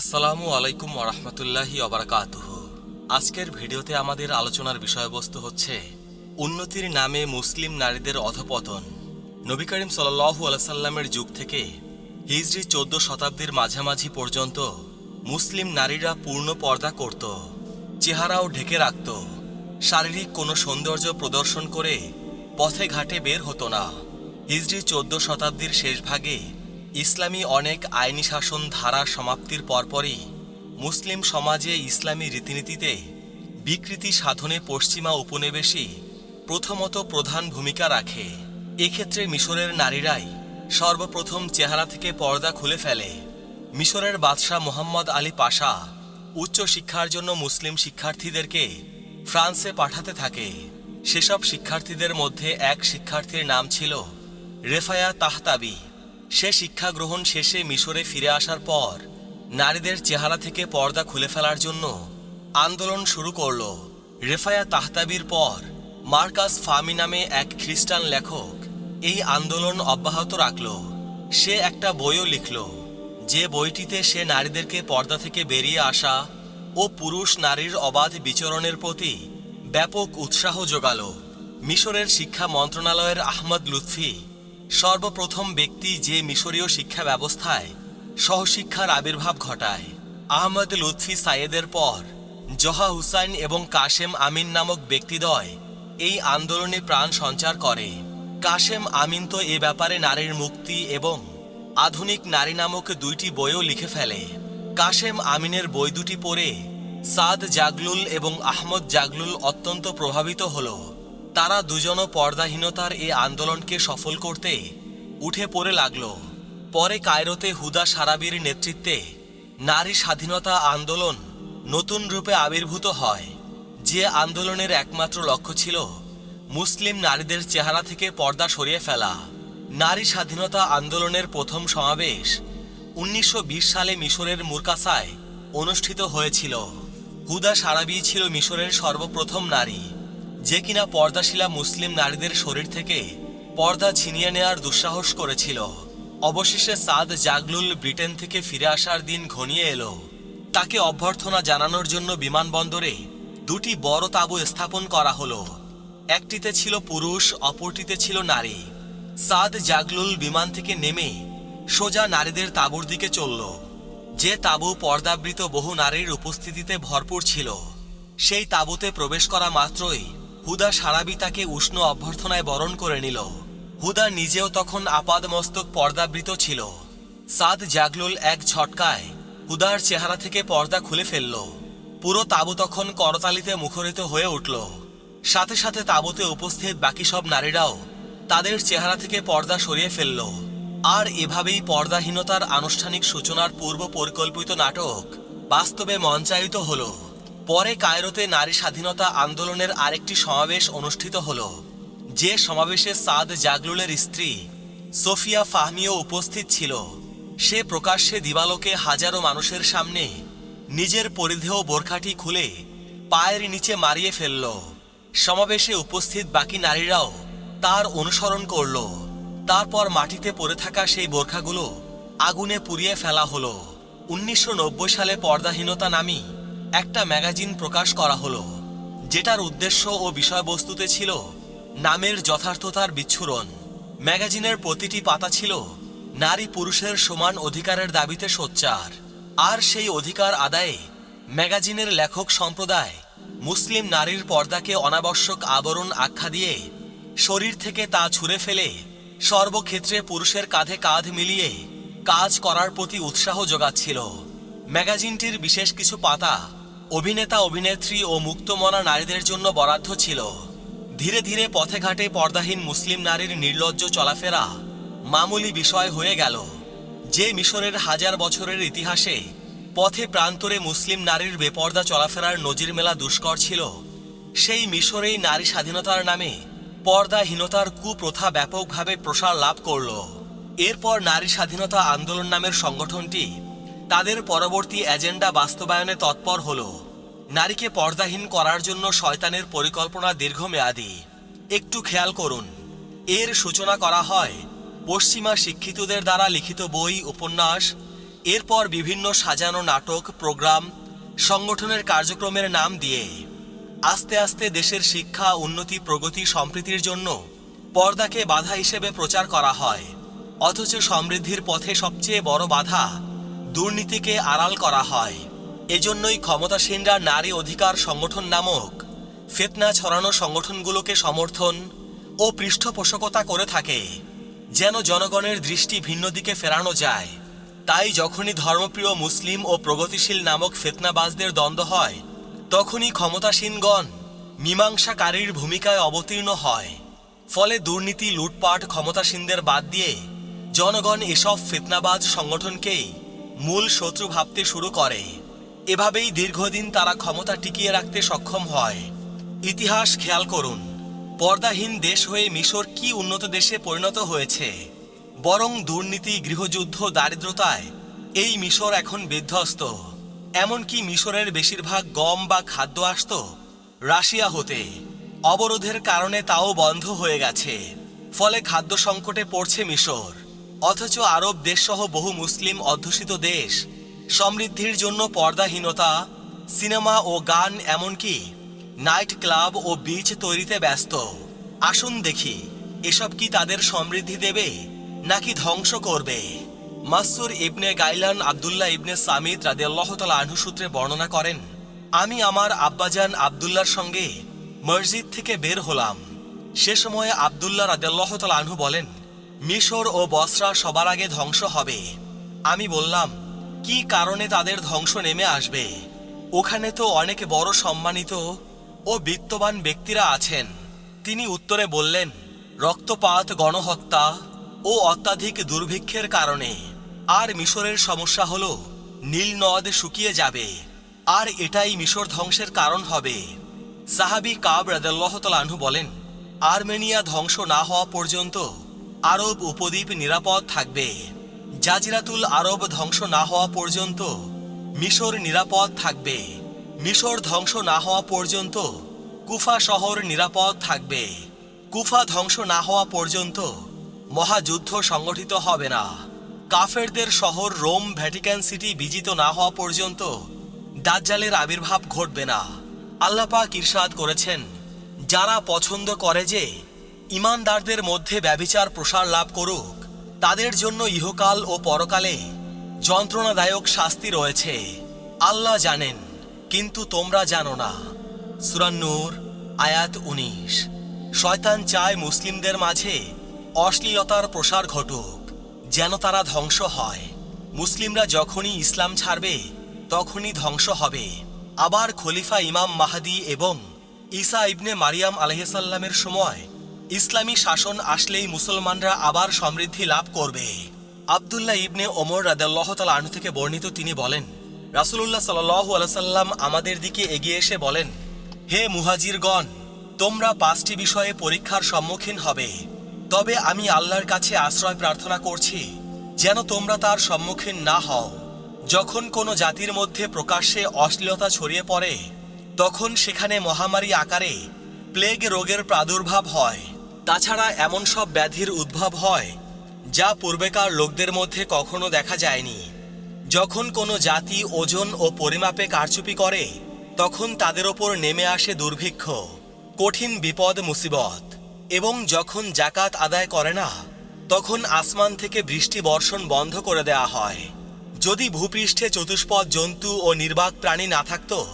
আসসালামু আলাইকুম ওরহমতুল্লাহি অবরাকাতুহ আজকের ভিডিওতে আমাদের আলোচনার বিষয়বস্তু হচ্ছে উন্নতির নামে মুসলিম নারীদের অধপতন। নবী করিম সাল্লাহু আলাইসাল্লামের যুগ থেকে হিজরি চোদ্দ শতাব্দীর মাঝামাঝি পর্যন্ত মুসলিম নারীরা পূর্ণ পর্দা করত, চেহারাও ঢেকে রাখত, শারীরিক কোনো সৌন্দর্য প্রদর্শন করে পথে ঘাটে বের হতো না। হিজরি চোদ্দ শতাব্দীর শেষ ভাগে ইসলামী অনেক আইনি শাসন ধারা সমাপ্তির পরপরই মুসলিম সমাজে ইসলামী রীতিনীতিতে বিকৃতি সাধনে পশ্চিমা উপনিবেশী প্রথমত প্রধান ভূমিকা রাখে। এক্ষেত্রে মিশরের নারীরাই সর্বপ্রথম চেহারা থেকে পর্দা খুলে ফেলে। মিশরের বাদশাহ মোহাম্মদ আলী পাশা উচ্চ শিক্ষার জন্য মুসলিম শিক্ষার্থীদেরকে ফ্রান্সে পাঠাতে থাকে। সেসব শিক্ষার্থীদের মধ্যে এক শিক্ষার্থীর নাম ছিল রেফায়া তাহতাবি। সে শিক্ষা গ্রহণ শেষে মিশরে ফিরে আসার পর নারীদের চেহারা থেকে পর্দা খুলে ফেলার জন্য আন্দোলন শুরু করল। রেফায়া তাহতাবির পর মার্কাস ফামি নামে এক খ্রিস্টান লেখক এই আন্দোলন অব্যাহত রাখল। সে একটা বইও লিখল। যে বইটিতে সে নারীদেরকে পর্দা থেকে বেরিয়ে আসা ও পুরুষ নারীর অবাধ বিচরণের প্রতি ব্যাপক উৎসাহ যোগাল। মিশরের শিক্ষা মন্ত্রণালয়ের আহমদ লুৎফি সর্বপ্রথম ব্যক্তি যে মিশরীয় শিক্ষা ব্যবস্থায় সহশিক্ষার আবির্ভাব ঘটায়, আহমদ লুৎফি সাইয়েদের পর জহা হুসাইন এবং কাশেম আমিন নামক ব্যক্তিদ্বয় এই আন্দোলনে প্রাণ সঞ্চার করে। কাশেম আমিন তো এ ব্যাপারে নারীর মুক্তি এবং আধুনিক নারী নামক দুইটি বইও লিখে ফেলে। কাশেম আমিনের বই দুটি পড়ে সাদ জাগলুল এবং আহমদ জাগলুল অত্যন্ত প্রভাবিত হল। তারা দুজনও পর্দাহীনতার এ আন্দোলনকে সফল করতে উঠে পড়ে লাগল। পরে কায়রোতে হুদা সারাবির নেতৃত্বে নারী স্বাধীনতা আন্দোলন নতুন রূপে আবির্ভূত হয়। যে আন্দোলনের একমাত্র লক্ষ্য ছিল মুসলিম নারীদের চেহারা থেকে পর্দা সরিয়ে ফেলা। নারী স্বাধীনতা আন্দোলনের প্রথম সমাবেশ উনিশশো বিশ সালে মিশরের মুরকাসায় অনুষ্ঠিত হয়েছিল। হুদা সারাবি ছিল মিশরের সর্বপ্রথম নারী। যে কিনা পর্দাশিলা মুসলিম নারীদের শরীর থেকে পর্দা ছিনিয়ে নেয়ার দুঃসাহস করেছিল। অবশেষে সাদ জাগলুল ব্রিটেন থেকে ফিরে আসার দিন ঘনিয়ে এলো। তাকে অভ্যর্থনা জানানোর জন্য বিমানবন্দরে দুটি বড় তাঁবু স্থাপন করা হলো। একটিতে ছিল পুরুষ, অপরটিতে ছিল নারী। সাদ জাগলুল বিমান থেকে নেমে সোজা নারীদের তাঁবুর দিকে চলল। যে তাঁবু পর্দাবৃত বহু নারীর উপস্থিতিতে ভরপুর ছিল, সেই তাঁবুতে প্রবেশ করা মাত্রই হুদা সারাবি তাকে উষ্ণ অভ্যর্থনায় বরণ করে নিল। হুদা নিজেও তখন আপাদ মস্তক পর্দাবৃত ছিল। সাদ জাগলুল এক ঝটকায় হুদার চেহারা থেকে পর্দা খুলে ফেলল। পুরো তাঁবু তখন করতালিতে মুখরিত হয়ে উঠল। সাথে সাথে তাঁবুতে উপস্থিত বাকি সব নারীরাও তাদের চেহারা থেকে পর্দা সরিয়ে ফেলল। আর এভাবেই পর্দাহীনতার আনুষ্ঠানিক সূচনার পূর্ব পরিকল্পিত নাটক বাস্তবে মঞ্চায়িত হল। পরে কায়রোতে নারী স্বাধীনতা আন্দোলনের আরেকটি সমাবেশ অনুষ্ঠিত হল। যে সমাবেশে সাদ জাগলুলের স্ত্রী সোফিয়া ফাহমিও উপস্থিত ছিল। সে প্রকাশ্যে দিবালোকে হাজারো মানুষের সামনে নিজের পরিধেয় বোরখাটি খুলে পায়ের নিচে মারিয়ে ফেলল। সমাবেশে উপস্থিত বাকি নারীরাও তার অনুসরণ করল। তারপর মাটিতে পড়ে থাকা সেই বোরখাগুলো আগুনে পুড়িয়ে ফেলা হলো। উনিশশো নব্বই সালে পর্দাহীনতা নামী একটা ম্যাগাজিন প্রকাশ করা হলো, যেটার উদ্দেশ্য ও বিষয়বস্তুতে ছিল নামের যথার্থতার বিচ্ছুরণ। ম্যাগাজিনের প্রতিটি পাতা ছিল নারী পুরুষের সমান অধিকারের দাবিতে সোচ্চার। আর সেই অধিকার আদায়ে ম্যাগাজিনের লেখক সম্প্রদায় মুসলিম নারীর পর্দাকে অনাবশ্যক আবরণ আখ্যা দিয়ে শরীর থেকে তা ছুঁড়ে ফেলে সর্বক্ষেত্রে পুরুষের কাঁধে কাঁধ মিলিয়ে কাজ করার প্রতি উৎসাহ যোগাচ্ছিল। ম্যাগাজিনটির বিশেষ কিছু পাতা অভিনেতা, অভিনেত্রী ও মুক্তমনা নারীদের জন্য বরাদ্দ ছিল। ধীরে ধীরে পথে ঘাটে পর্দাহীন মুসলিম নারীর নির্লজ্জ চলাফেরা মামুলি বিষয় হয়ে গেল। যে মিশরের হাজার বছরের ইতিহাসে পথে প্রান্তরে মুসলিম নারীর বেপর্দা চলাফেরার নজির মেলা দুষ্কর ছিল, সেই মিশরেই নারী স্বাধীনতার নামে পর্দাহীনতার কুপ্রথা ব্যাপকভাবে প্রসার লাভ করল। এরপর নারী স্বাধীনতা আন্দোলন নামের সংগঠনটি তাদের পরবর্তী এজেন্ডা বাস্তবায়নে তৎপর হল। নারীকে পর্দাহীন করার জন্য শয়তানের পরিকল্পনা দীর্ঘমেয়াদী। একটু খেয়াল করুন। এর সূচনা করা হয় পশ্চিমা শিক্ষিতদের দ্বারা লিখিত বই, উপন্যাস, এরপর বিভিন্ন সাজানো নাটক, প্রোগ্রাম, সংগঠনের কার্যক্রমের নাম দিয়ে। আস্তে আস্তে দেশের শিক্ষা, উন্নতি, প্রগতি সম্প্রীতির জন্য পর্দাকে বাধা হিসেবে প্রচার করা হয়। অথচ সমৃদ্ধির পথে সবচেয়ে বড় বাধা দুর্নীতিকে আড়াল করা হয়। এজন্যই ক্ষমতাসীনরা নারী অধিকার সংগঠন নামক ফেতনা ছড়ানো সংগঠনগুলোকে সমর্থন ও পৃষ্ঠপোষকতা করে থাকে। যেন জনগণের দৃষ্টি ভিন্ন দিকে ফেরানো যায়, তাই যখনই ধর্মপ্রিয় মুসলিম ও প্রগতিশীল নামক ফেতনাবাজদের দ্বন্দ্ব হয়, তখনই ক্ষমতাসীনগণ মীমাংসাকারীর ভূমিকায় অবতীর্ণ হয়। ফলে দুর্নীতি, লুটপাট ক্ষমতাসীনদের বাদ দিয়ে জনগণ এসব ফেতনাবাজ সংগঠনকেই মূল শত্রু ভাবতে শুরু করে। এভাবেই দীর্ঘদিন তারা ক্ষমতা টিকিয়ে রাখতে সক্ষম হয়। ইতিহাস খেয়াল করুন, পর্দাহীন দেশ হয়ে মিশর কি উন্নত দেশে পরিণত হয়েছে? বরং দুর্নীতি, গৃহযুদ্ধ, দারিদ্রতায় এই মিশর এখন বিধ্বস্ত। এমনকি মিশরের বেশিরভাগ গম বা খাদ্য আসত রাশিয়া হতে। অবরোধের কারণে তাও বন্ধ হয়ে গেছে। ফলে খাদ্য সংকটে পড়ছে মিশর। অথচ আরব দেশসহ বহু মুসলিম অধ্যুষিত দেশ। সমৃদ্ধির জন্য পর্দাহীনতা, সিনেমা ও গান এমনকি নাইট ক্লাব ও বিচ তৈরিতে ব্যস্ত। আসুন দেখি, এসব কি তাদের সমৃদ্ধি দেবে, নাকি ধ্বংস করবে? মাসুর ইবনে গাইলান আবদুল্লাহ ইবনে সামিদ রাদিয়াল্লাহু তাআলা আনহু সূত্রে বর্ণনা করেন, আমি আমার আব্বাজান আবদুল্লাহর সঙ্গে মসজিদ থেকে বের হলাম। সে সময়ে আবদুল্লাহ রাদিয়াল্লাহু তাআলা আনহু বলেন মিশর ও বসরা সবার আগে ধ্বংস হবে। আমি বললাম, কি কারণে তাদের ধ্বংস নেমে আসবে? ওখানে তো অনেক বড় সম্মানিত ও বিত্তবান ব্যক্তিরা আছেন। তিনি উত্তরে বললেন, রক্তপাত, গণহত্যা ও অত্যাধিক দুর্ভিক্ষের কারণে। আর মিশরের সমস্যা হল, নীল নদ শুকিয়ে যাবে। আর এটাই মিশর ধ্বংসের কারণ হবে। সাহাবি কাব রাদাল্লাহতালাহু বলেন, আর্মেনিয়া ধ্বংস না হওয়া পর্যন্ত আরব উপদ্বীপ নিরাপদ থাকবে। জাজিরাতুল আরব ধ্বংস না হওয়া পর্যন্ত মিশর নিরাপদ থাকবে। মিশর ধ্বংস না হওয়া পর্যন্ত কুফা শহর নিরাপদ থাকবে। কুফা ধ্বংস না হওয়া পর্যন্ত মহাযুদ্ধ সংগঠিত হবে না। কাফেরদের শহর রোম ভ্যাটিকান সিটি বিজিত না হওয়া পর্যন্ত দাজ্জালের আবির্ভাব ঘটবে না। আল্লাপাক ইরশাদ করেছেন, যারা পছন্দ করে যে ইমানদারদের মধ্যে ব্যভিচার প্রসার লাভ করুক, তাদের জন্য ইহকাল ও পরকালে যন্ত্রণাদায়ক শাস্তি রয়েছে। আল্লাহ জানেন, কিন্তু তোমরা জানো না। সুরান্নুর আয়াত উনিশ। শয়তান চায় মুসলিমদের মাঝে অশ্লীলতার প্রসার ঘটুক, যেন তারা ধ্বংস হয়। মুসলিমরা যখনই ইসলাম ছাড়বে, তখনই ধ্বংস হবে। আবার খলিফা ইমাম মাহাদি এবং ঈসা ইবনে মারিয়াম আলহিসাল্লামের সময় ইসলামী শাসন আসলেই মুসলমানরা আবার সমৃদ্ধি লাভ করবে। আবদুল্লাহ ইবনে ওমর রাদাল্লাহ আনু থেকে বর্ণিত তিনি বলেন, রাসুলুল্লাহ সাল্লু আলাইসাল্লাম আমাদের দিকে এগিয়ে এসে বলেন, হে মুহাজিরগণ, তোমরা পাঁচটি বিষয়ে পরীক্ষার সম্মুখীন হবে। তবে আমি আল্লাহর কাছে আশ্রয় প্রার্থনা করছি, যেন তোমরা তার সম্মুখীন না হও। যখন কোনো জাতির মধ্যে প্রকাশ্যে অশ্লীলতা ছড়িয়ে পড়ে, তখন সেখানে মহামারী আকারে প্লেগ রোগের প্রাদুর্ভাব হয়। তাছাড়া এমন সব ব্যাধির উদ্ভব হয়, যা পূর্বেকার লোকদের মধ্যে কখনো দেখা যায়নি। যখন কোনো জাতি ওজন ও পরিমাপে কারচুপি করে, তখন তাদের ওপর নেমে আসে দুর্ভিক্ষ, কঠিন বিপদ, মুসিবত। এবং যখন জাকাত আদায় করে না, তখন আসমান থেকে বৃষ্টি বর্ষণ বন্ধ করে দেয়া হয়। যদি ভূপৃষ্ঠে চতুষ্পদ জন্তু ও নির্বাক প্রাণী না থাকত,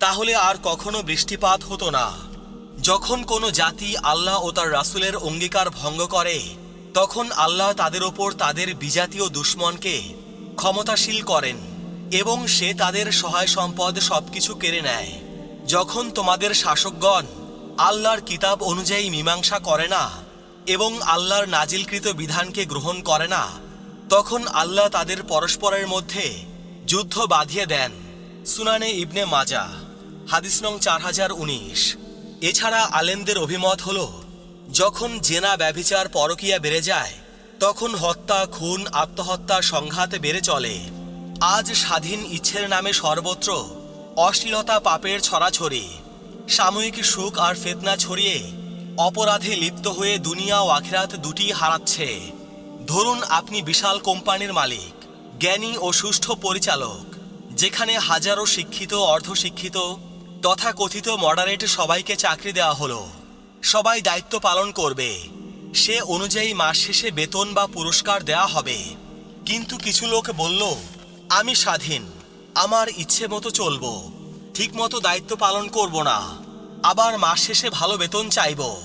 তাহলে আর কখনো বৃষ্টিপাত হতো না। যখন কোনো জাতি আল্লাহ ও তার রাসূলের অঙ্গীকার ভঙ্গ করে, তখন আল্লাহ তাদের ওপর তাদের বিজাতীয় দুশ্মনকে ক্ষমতাশীল করেন এবং সে তাদের সহায় সম্পদ সবকিছু কেড়ে নেয়। যখন তোমাদের শাসকগণ আল্লাহর কিতাব অনুযায়ী মীমাংসা করে না এবং আল্লাহর নাজিলকৃত বিধানকে গ্রহণ করে না, তখন আল্লাহ তাদের পরস্পরের মধ্যে যুদ্ধ বাঁধিয়ে দেন। সুনানে ইবনে মাজা, হাদিস নং চার হাজার উনিশ। এছাড়া আলেমদের অভিমত হল, যখন জেনা ব্যভিচার পরকিয়া বেড়ে যায়, তখন হত্যা, খুন আত্মহত্যা সংঘাত বেড়ে চলে। আজ স্বাধীন ইচ্ছের নামে সর্বত্র অশ্লীলতা, পাপের ছড়াছড়ি, সাময়িক সুখ আর ফেতনা ছড়িয়ে অপরাধে লিপ্ত হয়ে দুনিয়া ও আখিরাত দুটি হারাচ্ছে। ধরুন আপনি বিশাল কোম্পানির মালিক, জ্ঞানী ও সুষ্ঠু পরিচালক, যেখানে হাজারো শিক্ষিত, অর্ধশিক্ষিত তথা কথিত মডারেট সবাইকে চাকরি দেওয়া হলো। সবাই দায়িত্ব পালন করবে। সে অনুযায়ী মাস শেষে বেতন বা পুরস্কার দেওয়া হবে। কিন্তু কিছু লোক বলল, আমি স্বাধীন। আমার ইচ্ছে মতো চলবো। ঠিকমতো দায়িত্ব পালন করব না। আবার মাস শেষে ভালো বেতন চাইব।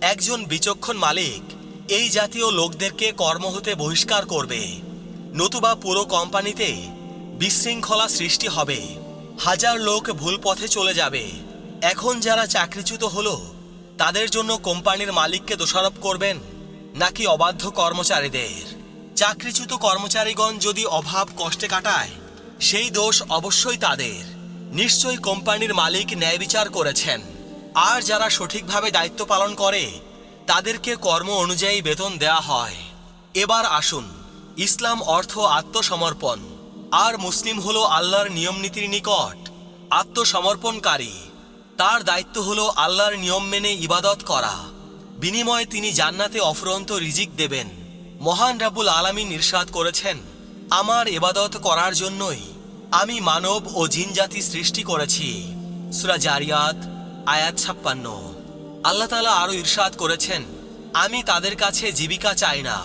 একজন বিচক্ষণ মালিক এই জাতীয় লোকদেরকে কর্ম হতে বহিষ্কার করবে। নতুবা পুরো কোম্পানিতে বিশৃঙ্খলা সৃষ্টি হবে। হাজার লোক ভুল পথে চলে যাবে। এখন যারা চাকরিচ্যুত হলো, তাদের জন্য কোম্পানির মালিককে দোষারোপ করবেন নাকি অবাধ্য কর্মচারীদের? চাকরিচ্যুত কর্মচারীগণ যদি অভাব কষ্টে কাটায়, সেই দোষ অবশ্যই তাদের। নিশ্চয়ই কোম্পানির মালিক ন্যায় বিচার করেছেন। আর যারা সঠিকভাবে দায়িত্ব পালন করে, তাদেরকে কর্ম অনুযায়ী বেতন দেয়া হয়। এবার আসুন, ইসলাম অর্থ আত্মসমর্পণ। আর মুসলিম হলো আল্লাহর নিয়মনীতির নিকট, আত্মসমর্পণকারী। তার দায়িত্ব হলো আল্লাহর নিয়ম মেনে ইবাদত করা। বিনিময়ে তিনি জান্নাতে অফুরন্ত রিজিক দেবেন। মহান রাবুল আলামিন ইরশাদ করেছেন, আমার এবাদত করার জন্যই আমি মানব ও জিনজাতি সৃষ্টি করেছি। সুরা জারিয়াত, আয়াত ছাপ্পান্ন। আল্লাহ তাআলা আরও ইরশাদ করেছেন, আমি তাদের কাছে জীবিকা চাই না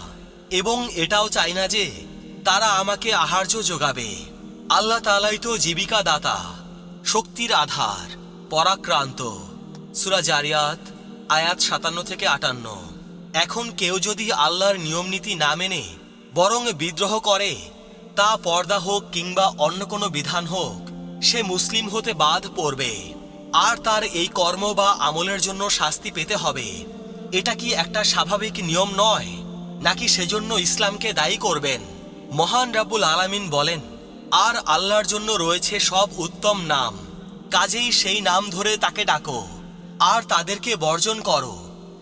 এবং এটাও চাই না যে তারা আমাকে আহার্য যোগাবে। আল্লাহ তালাই তো জীবিকা দাতা শক্তির আধার, পরাক্রান্ত। সুরা জারিয়াত, আয়াত সাতান্ন থেকে আটান্ন। এখন কেউ যদি আল্লাহর নিয়মনীতি না মেনে, বরং বিদ্রোহ করে, তা পর্দা হোক কিংবা অন্য কোনো বিধান হোক, সে মুসলিম হতে বাদ পড়বে। আর তার এই কর্ম বা আমলের জন্য শাস্তি পেতে হবে। এটা কি একটা স্বাভাবিক নিয়ম নয়, নাকি সেজন্য ইসলামকে দায়ী করবেন? মহান রাবুল আলামিন বলেন, আর আল্লাহর জন্য রয়েছে সব উত্তম নাম। কাজেই সেই নাম ধরে তাকে ডাকো, আর তাদেরকে বর্জন করো।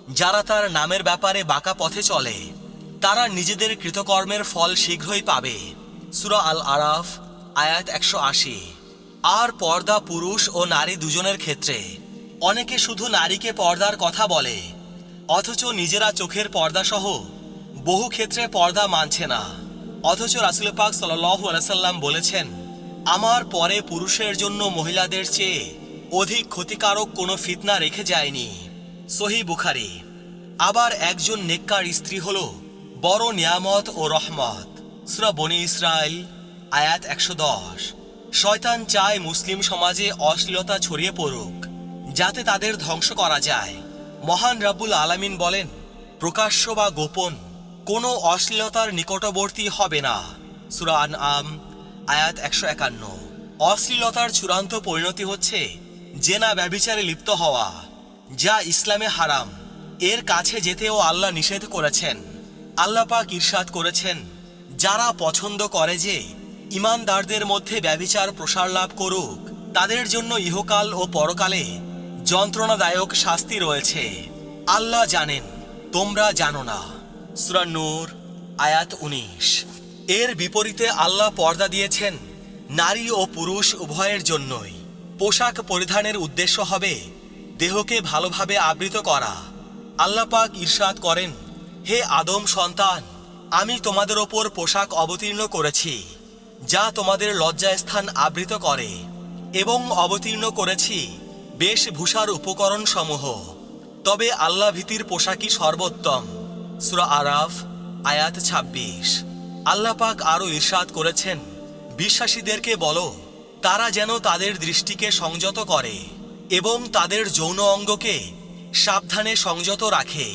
যারা তার নামের ব্যাপারে বাঁকা পথে চলে, তারা নিজেদের কৃতকর্মের ফল শীঘ্রই পাবে। সুরা আল আরাফ আয়াত একশো আশি। আর পর্দা পুরুষ ও নারী দুজনের ক্ষেত্রে, অনেকে শুধু নারীকে পর্দার কথা বলে, অথচ নিজেরা চোখের পর্দাসহ বহু ক্ষেত্রে পর্দা মানছে না। অথচ রাসুল পাক সাল্লাহ আলাইসাল্লাম বলেছেন, আমার পরে পুরুষের জন্য মহিলাদের চেয়ে অধিক ক্ষতিকারক কোনো ফিতনা রেখে যায়নি। সহি বুখারি। আবার একজন নেককার স্ত্রী হল বড় নিয়ামত ও রহমত। সুরা বনি ইসরায়েল আয়াত একশো দশ। শয়তান চায় মুসলিম সমাজে অশ্লীলতা ছড়িয়ে পড়ুক, যাতে তাদের ধ্বংস করা যায়। মহান রাব্বুল আলামিন বলেন, প্রকাশ্য বা গোপন কোনো অশ্লীলতার নিকটবর্তী হবে না। সুরান আম আয়াত একশো একান্ন। অশ্লীলতার চূড়ান্ত পরিণতি হচ্ছে জেনা ব্যভিচারে লিপ্ত হওয়া, যা ইসলামে হারাম। এর কাছে যেতেও আল্লাহ নিষেধ করেছেন। আল্লাহ পাক ইরশাদ করেছেন, যারা পছন্দ করে যে ইমানদারদের মধ্যে ব্যভিচার প্রসার লাভ করুক, তাদের জন্য ইহকাল ও পরকালে যন্ত্রণাদায়ক শাস্তি রয়েছে। আল্লাহ জানেন, তোমরা জানো না। সূরা নূর, আয়াত উনিশ। এর বিপরীতে আল্লাহ পর্দা দিয়েছেন, নারী ও পুরুষ উভয়ের জন্যই। পোশাক পরিধানের উদ্দেশ্য হবে দেহকে ভালোভাবে আবৃত করা। আল্লাপাক ঈর্ষাদ করেন, হে আদম সন্তান, আমি তোমাদের ওপর পোশাক অবতীর্ণ করেছি, যা তোমাদের লজ্জাস্থান আবৃত করে, এবং অবতীর্ণ করেছি বেশভূষার উপকরণ সমূহ তবে আল্লাহ ভীতির পোশাকই সর্বোত্তম। সুরা আরাফ, আয়াত ২৬ আল্লাহ পাক আরও ঈর্ষাদ করেছেন, বিশ্বাসীদেরকে বলো, তারা যেন তাদের দৃষ্টিকে সংযত করে এবং তাদের যৌন অঙ্গকে সাবধানে সংযত রাখে।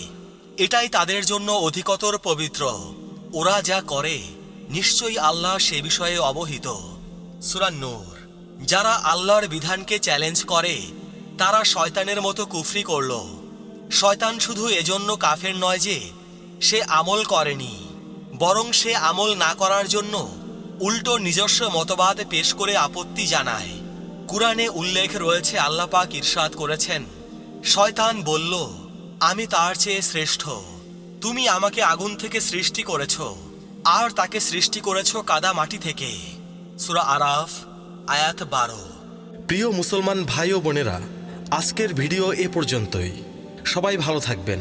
এটাই তাদের জন্য অধিকতর পবিত্র। ওরা যা করে, নিশ্চয়ই আল্লাহ সে বিষয়ে অবহিত। সুরান নূর, যারা আল্লাহর বিধানকে চ্যালেঞ্জ করে, তারা শয়তানের মতো কুফরি করল। শয়তান শুধু এজন্য কাফের নয় যে সে আমল করেনি, বরং সে আমল না করার জন্য উল্টো নিজস্ব মতবাদ পেশ করে আপত্তি জানায়। কুরআনে উল্লেখ রয়েছে, আল্লাহ পাক ইরশাদ করেছেন, শয়তান বলল, আমি তার চেয়ে শ্রেষ্ঠ, তুমি আমাকে আগুন থেকে সৃষ্টি করেছ, আর তাকে সৃষ্টি করেছ কাদা মাটি থেকে সুরা আরাফ, আয়াত বারো। প্রিয় মুসলমান ভাই ও বোনেরা, আজকের ভিডিও এ পর্যন্তই। সবাই ভালো থাকবেন।